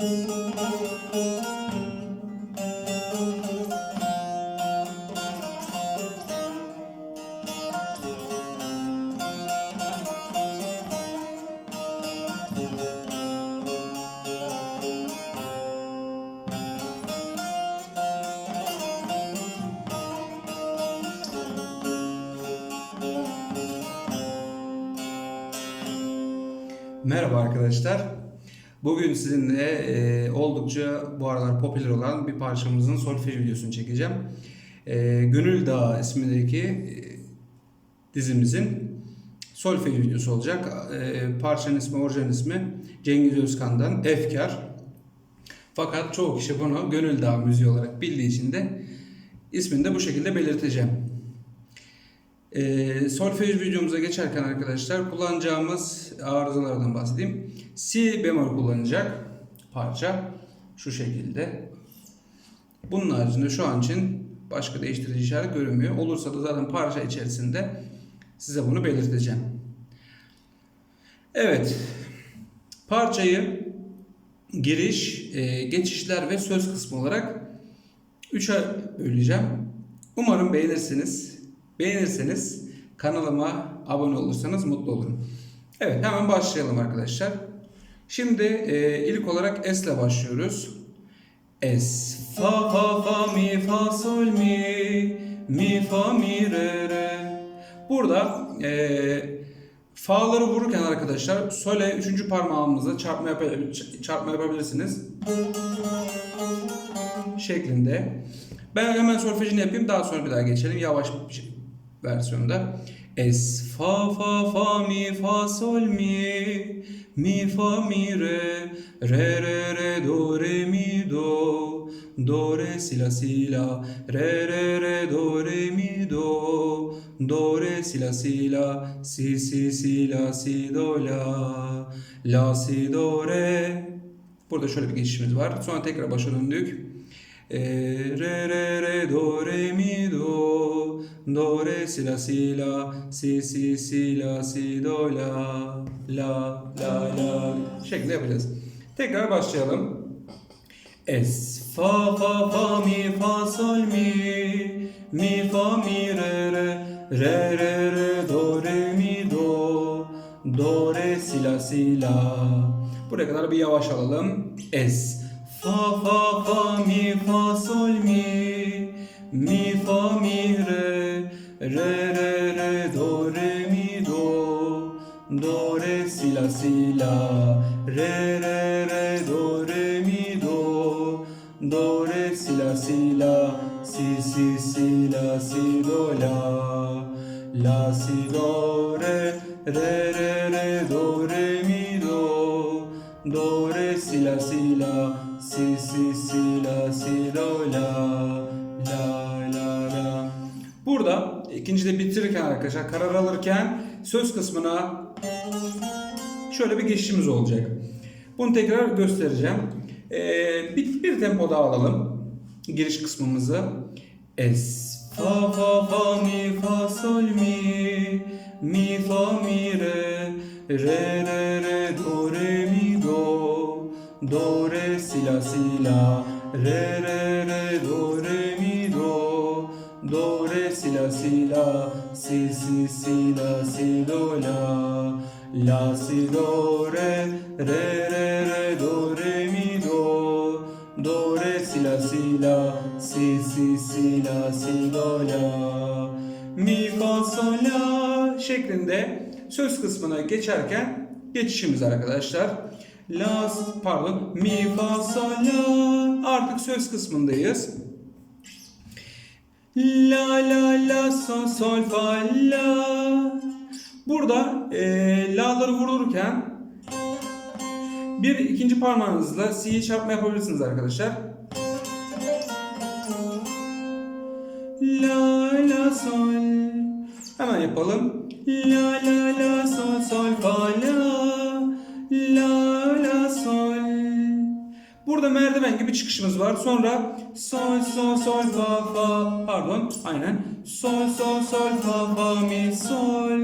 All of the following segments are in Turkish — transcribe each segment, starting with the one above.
Merhaba arkadaşlar. Bugün sizinle e, oldukça bu aralar popüler olan bir parçamızın solfej videosunu çekeceğim. E, Gönül Dağı ismindeki e, dizimizin solfej videosu olacak. E, parçanın ismi, orijinal ismi Cengiz Özkan'dan Efkar. Fakat çoğu kişi bunu Gönül Dağı müziği olarak bildiği için de ismini de bu şekilde belirteceğim. E, solfej videomuza geçerken arkadaşlar kullanacağımız arızalardan bahsedeyim. Si bemol kullanacak parça şu şekilde. Bunun haricinde şu an için başka değiştirici işaret görünmüyor. Olursa da zaten parça içerisinde size bunu belirteceğim. Evet. Parçayı giriş, e, geçişler ve söz kısmı olarak 3'e böleceğim. Umarım beğenirsiniz. Beğenirseniz kanalıma abone olursanız mutlu olurum. Evet hemen başlayalım arkadaşlar. Şimdi e, ilk olarak S ile başlıyoruz. S fa fa fa mi fa sol mi mi fa mi re re. Burada e, fa'ları vururken arkadaşlar sole üçüncü parmağımızla çarpma, yap çarpma yapabilirsiniz. Şeklinde. Ben hemen solfejini yapayım daha sonra bir daha geçelim yavaş şey versiyonda. Es fa fa fa mi fa sol mi mi fa mi re re re re do re mi do do re si la si la re re re do re mi do do re si la si la si si si la si do la la si do re Burada şöyle bir geçişimiz var. Sonra tekrar başa döndük. E, re re re do re mi do. Do re si la si la. Si si si la si do la. La la la. Şeklinde yapacağız. Tekrar başlayalım. Es fa fa fa mi fa sol mi. Mi fa mi re re. Re re re do re mi do. Do re si la si la. Buraya kadar bir yavaş alalım. Es Fa fa fa mi fa sol mi. Mi fa mi re. Re re re do re mi do. Do re si la si la. Re re re do re mi do. Do re si la si la. Si si si la si do la. La si do re. Re re re do re mi do. Do re si la si la si si si la si do la la la la Burada ikincide bitirirken arkadaşlar karar alırken söz kısmına şöyle bir geçişimiz olacak. Bunu tekrar göstereceğim. Ee, bir, bir tempo daha alalım. Giriş kısmımızı. Es fa fa fa mi fa sol mi mi fa mi re re re re do re mi do do re si la si la re re re do re mi do. Do re si la si la si si si la si do la. La si do re re re re do re mi do. Do re si la si la si si si la si do la. Mi fa sol la şeklinde söz kısmına geçerken geçişimiz arkadaşlar. La pardon mi fa sol la artık söz kısmındayız. La la la sol sol fa la. Burada e, la'ları vururken bir ikinci parmağınızla si'yi çarpma yapabilirsiniz arkadaşlar. La la sol. Hemen yapalım. La la la sol sol fa la. La. Burada merdiven gibi çıkışımız var. Sonra sol sol sol fa fa pardon aynen sol sol sol fa fa mi sol.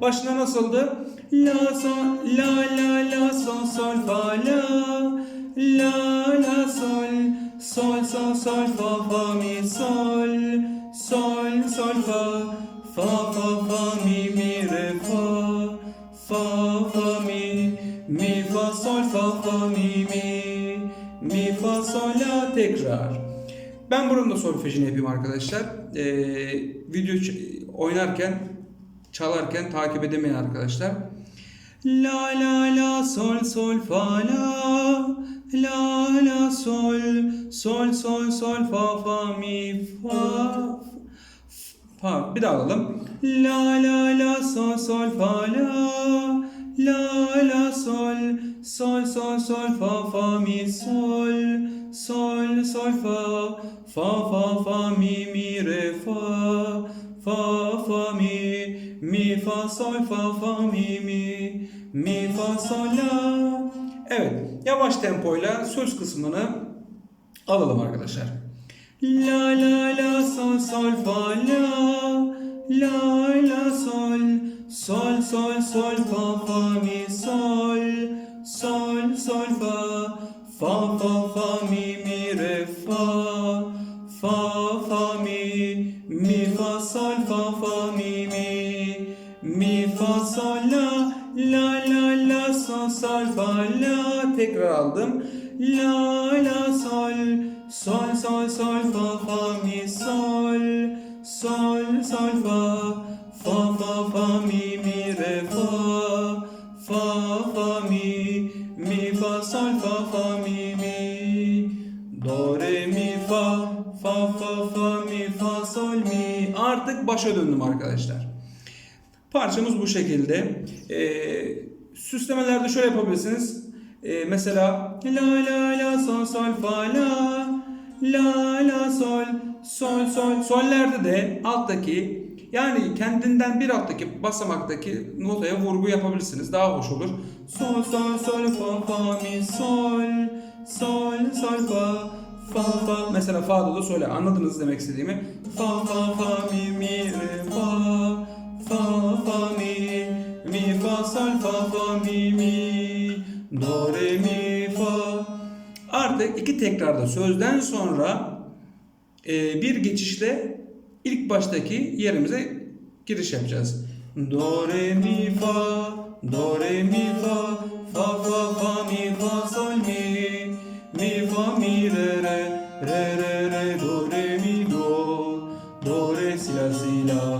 Başına nasıldı? La sol la la la sol sol fa la la la sol sol sol sol fa fa mi sol sol sol fa fa fa fa mi mi re fa fa fa mi mi fa sol fa fa mi mi la tekrar. Ben buranın da solfejini yapayım arkadaşlar. Ee, video oynarken çalarken takip edemeyen arkadaşlar. La la la sol sol fa la la la sol sol sol sol fa fa mi fa fa bir daha alalım. La la la sol sol fa la la la sol sol sol sol fa fa mi sol sol sol fa fa fa fa mi mi re fa fa fa mi mi fa sol fa fa mi mi mi fa sol la Evet yavaş tempoyla söz kısmını alalım arkadaşlar. La la la sol sol fa la la la sol sol sol sol fa fa mi sol sol sol fa fa fa fa mi fa la tekrar aldım. La la sol sol sol sol fa fa mi sol. Sol sol fa fa fa fa mi mi re fa. Fa fa mi mi fa sol fa fa mi mi. Do re mi fa fa fa fa mi fa sol mi. Artık başa döndüm arkadaşlar. Parçamız bu şekilde. Ee, süslemelerde şöyle yapabilirsiniz. Ee, mesela la la la sol sol fa la la la sol sol sol sollerde de alttaki yani kendinden bir alttaki basamaktaki notaya vurgu yapabilirsiniz. Daha hoş olur. Sol sol sol fa fa mi sol sol sol fa fa fa mesela fa'da da söyle anladınız demek istediğimi. Fa fa fa mi mi re fa fa fa mi mi fa sol fa fa mi mi do re mi fa artık iki tekrarda sözden sonra e, bir geçişle ilk baştaki yerimize giriş yapacağız. Do re mi fa do re mi fa fa fa fa mi fa sol mi mi fa mi re re re re re do re mi do do re si la si la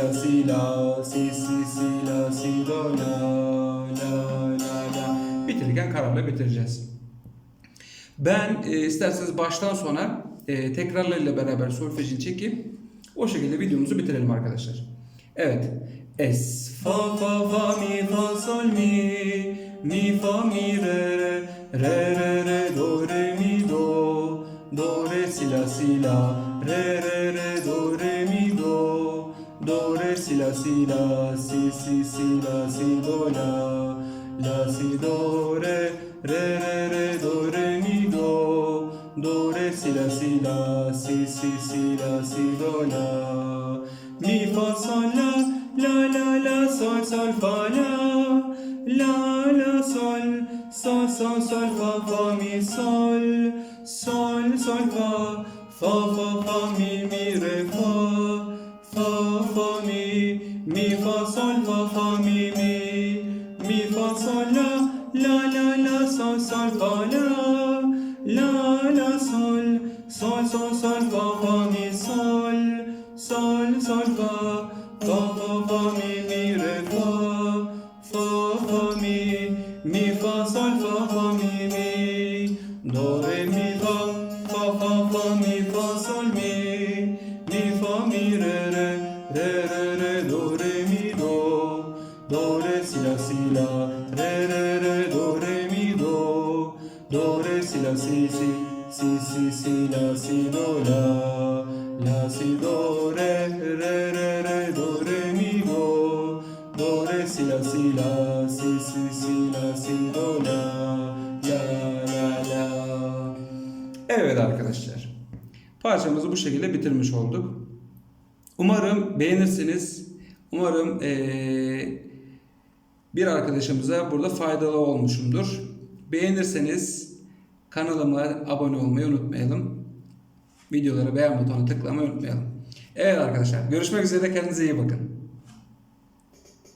la si la si si si la si do la la la la bitirirken kararla bitireceğiz. Ben e, isterseniz baştan sona e, tekrarlarıyla beraber solfejini çekip o şekilde videomuzu bitirelim arkadaşlar. Evet. Es fa fa fa mi fa sol mi mi fa mi re re re re re do re mi do do re si la si la re re si la si si si la si do la la si do re re re re do re mi do. Do re si la si la si si si la si do la. Mi fa sol la la la la sol sol fa la. La la sol sol sol sol fa fa mi sol. Sol sol fa fa fa fa mi mi re fa mi fa sol fa fa mi mi. Mi fa sol la la la la sol sol fa la. La la sol sol sol sol fa fa la si si si si si la si do la la si do re re re re do re mi do do re si la si la si si si la si do la la la la Evet arkadaşlar. Parçamızı bu şekilde bitirmiş olduk. Umarım beğenirsiniz. Umarım eee, bir arkadaşımıza burada faydalı olmuşumdur. Beğenirseniz kanalıma abone olmayı unutmayalım. Videolara beğen butonuna tıklamayı unutmayalım. Evet arkadaşlar görüşmek üzere kendinize iyi bakın.